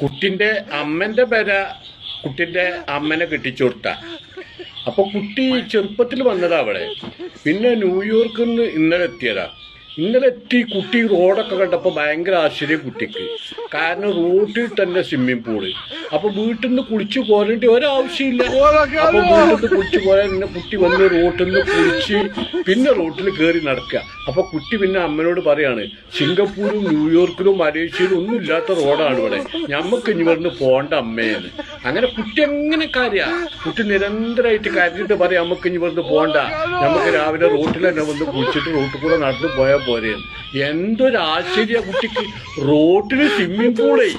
കുട്ടിന്റെ അമ്മന്റെ പേര കുട്ടിന്റെ അമ്മനെ കെട്ടിച്ചു കൊടുത്ത. അപ്പൊ കുട്ടി ചെറുപ്പത്തിൽ വന്നതാ അവിടെ. പിന്നെ ന്യൂയോർക്കിൽ നിന്ന് ഇന്നലെ എത്തിയതാ. ഇന്നലെ എത്തി കുട്ടി റോഡൊക്കെ കണ്ടപ്പോൾ ഭയങ്കര ആശ്ചര്യം കുട്ടിക്ക്. കാരണം റോട്ടിൽ തന്നെ സ്വിമ്മിംഗ് പൂൾ അപ്പൊ വീട്ടിൽ നിന്ന് കുളിച്ചു പോരേണ്ട ഒരാവശ്യമില്ല. അപ്പൊ വീട്ടിൽ നിന്ന് കുളിച്ചു പോരാൻ പിന്നെ കുട്ടി വന്ന് റോട്ടിൽ നിന്ന് കുളിച്ച് പിന്നെ റോട്ടിൽ കയറി നടക്കുക അപ്പൊ കുട്ടി പിന്നെ അമ്മനോട് പറയാണ് സിംഗപ്പൂരും ന്യൂയോർക്കിലും മലേഷ്യയിലും ഒന്നും ഇല്ലാത്ത റോഡാണ് ഇവിടെ. ഞമ്മക്ക് ഇനി ഇവിടുന്ന് പോണ്ട അമ്മയാണ് അങ്ങനെ കുട്ടി എങ്ങനെ കാര്യ? കുട്ടി നിരന്തരമായിട്ട് കരഞ്ഞിട്ട് പറയാം നമുക്ക് ഇനി ഇവിടുന്ന് പോണ്ട. നമുക്ക് രാവിലെ റോട്ടിൽ തന്നെ വന്ന് കുളിച്ചിട്ട് റോട്ടിൽ കൂടെ നടന്നു പോയാൽ പോരെ എന്തൊരു ആശ്ചര്യ കുട്ടിക്ക് റോട്ടിന് സ്വിമ്മിംഗ് പൂളേ